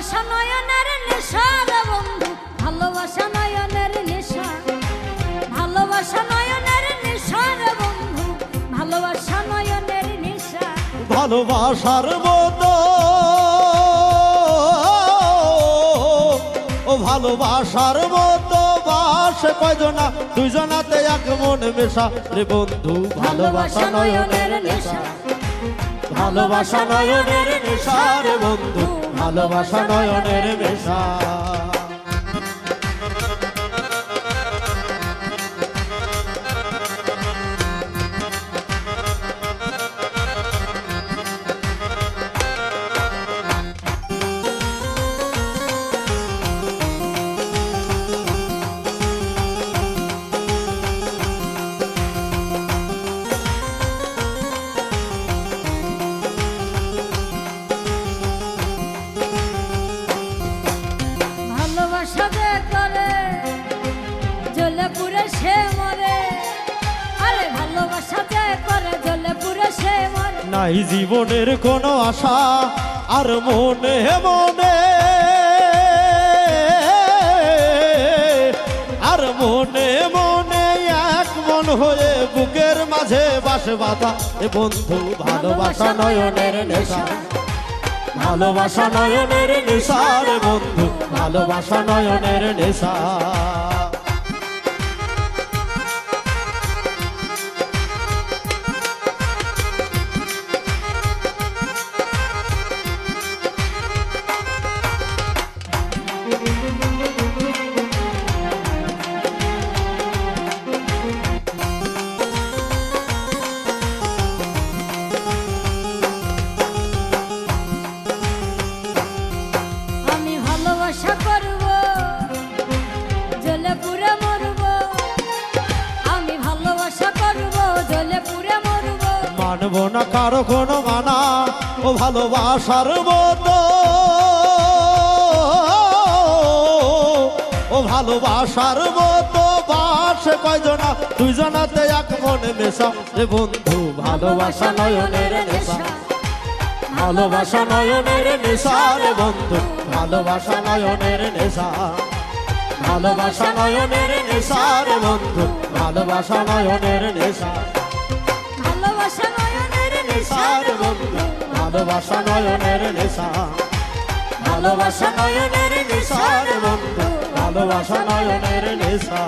নয়নের নেশা রে বন্ধু ভালোবাসা নয়নের নেশা। ভালোবাসা নয়নের নেশা রে বন্ধু ভালোবাসা নয়নের নেশা। ভালোবাসার মতো ও ভালোবাসার মতো বাস কয়জনা দুজনাতে এক মন মেশা। রে বন্ধু ভালোবাসা নয়নের নেশা। ভালোবাসা নয়নের নেশা রে বন্ধু। ভালোবাসা নয়নের নেশা নাই জীবনের কোনো আশা, আর মনে মনে। আর মনে মনে এক মন হয়ে বুকের মাঝে বাস বাতা এ বন্ধু, ভালোবাসা নয়নের নেশা। ভালোবাসা নয়নের নেশা রে বন্ধু, ভালোবাসা নয়নের নেশা। মানব না কারও কোনো মানা, ও ভালোবাসার মতো। ও ভালোবাসার মতো বাস, কয়জনা? দুইজনাতে এক মনে মেশা রে বন্ধু, ভালোবাসা নয়নের নেশা। ভালোবাসা নয়নের নেশা, রে বন্ধু, ভালোবাসা নয়নের নেশা। ভালোবাসা নয়নের নেশা, রে বন্ধু, ভালোবাসা নয়নের নেশা। ভালোবাসা নয়নের নেশা নেশার বন্ধু ভালোবাসা নয়নের নেশা ভালোবাসা নয়নের নেশার বন্ধু ভালোবাসা নয়নের নেশা